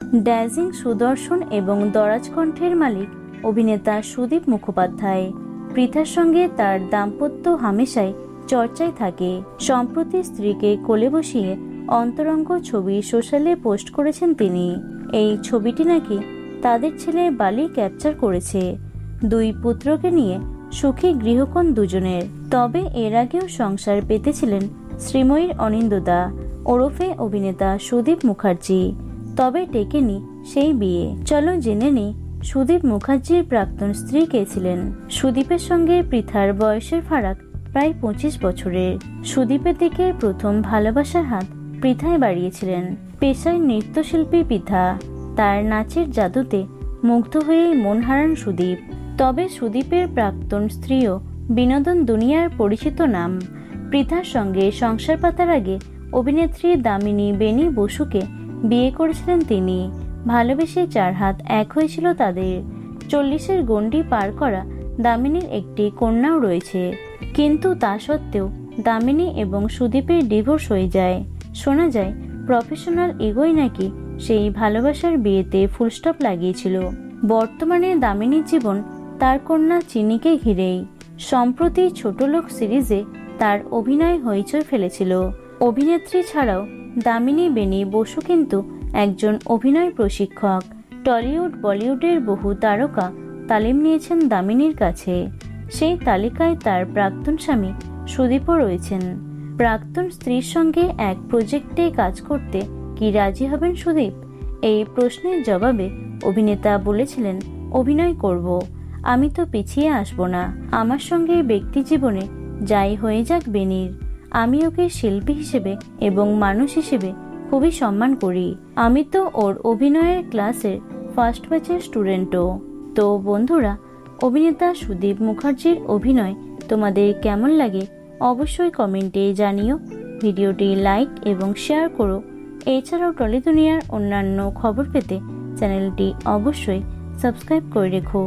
ড্যাজিং, সুদর্শন এবং দরাজ কণ্ঠের মালিক অভিনেতা সুদীপ মুখোপাধ্যায়। পৃথার সঙ্গে তার দাম্পত্য হামেশাই চর্চায় থাকে। সম্প্রতি স্ত্রীকে কোলে বসিয়ে অন্তরঙ্গ ছবি সোশ্যালে পোস্ট করেছেন তিনি। এই ছবিটি নাকি তাদের ছেলে বালি ক্যাপচার করেছে। দুই পুত্রকে নিয়ে সুখী গৃহকোণ দুজনের। তবে এর আগেও সংসার পেতেছিলেন শ্রীময়ীর অনিন্দদা ওরফে অভিনেতা সুদীপ মুখার্জি। তবে টেকেনি সেই বিয়ে। চলো জেনে নিই সুদীপ মুখার্জির প্রাক্তন স্ত্রী কে ছিলেন। সুদীপের সঙ্গে পৃথার বয়সের ফারাক প্রায় পঁচিশ বছরের। সুদীপের দিকে প্রথম ভালোবাসার হাত পৃথায় বাড়িয়েছিলেন। পেশায় নৃত্যশিল্পী পৃথা। তার নাচের জাদুতে মুগ্ধ হয়েই মন হারান সুদীপ। তবে সুদীপের প্রাক্তন স্ত্রীও বিনোদন দুনিয়ার পরিচিত নাম। পৃথার সঙ্গে সংসার পাতার আগে অভিনেত্রী দামিনী বেনি বসুকে বিয়ে করেছিলেন তিনি। ভালোবেসে চার হাত এক হয়েছিল তাদের। চল্লিশের গণ্ডি পার করা দামিনীর একটি কন্যাও রয়েছে। কিন্তু তা সত্ত্বেও দামিনী এবং সুদীপের ডিভোর্স হয়ে যায়। শোনা যায়, প্রফেশনাল এগোই নাকি সেই ভালোবাসার বিয়েতে ফুলস্টপ লাগিয়েছিল। বর্তমানে দামিনীর জীবন তার কন্যা চিনিকে ঘিরেই। সম্প্রতি ছোটলোক সিরিজে তার অভিনয় হইচই ফেলেছিল। অভিনেত্রী ছাড়াও দামিনী বেনি বসু কিন্তু একজন অভিনয় প্রশিক্ষক। টলিউড বলিউডের বহু তারকা তালিম নিয়েছেন দামিনীর কাছে। সেই তালিকায় তার প্রাক্তন স্বামী সুদীপও রয়েছেন। প্রাক্তন স্ত্রীর সঙ্গে এক প্রজেক্টে কাজ করতে কি রাজি হবেন সুদীপ? এই প্রশ্নের জবাবে অভিনেতা বলেছিলেন, অভিনয় করব। আমি তো পিছিয়ে আসব না। আমার সঙ্গে ব্যক্তি জীবনে যাই হয়ে যাক বেনির আমি ওকে শিল্পী হিসেবে এবং মানুষ হিসেবে খুবই সম্মান করি। আমি তো ওর অভিনয়ের ক্লাসের ফার্স্ট ব্যাচের স্টুডেন্টও তো বন্ধুরা, অভিনেতা সুদীপ মুখার্জির অভিনয় তোমাদের কেমন লাগে অবশ্যই কমেন্টে জানিও। ভিডিওটি লাইক এবং শেয়ার করো। এছাড়াও টলি দুনিয়ার অন্যান্য খবর পেতে চ্যানেলটি অবশ্যই সাবস্ক্রাইব করে রেখো।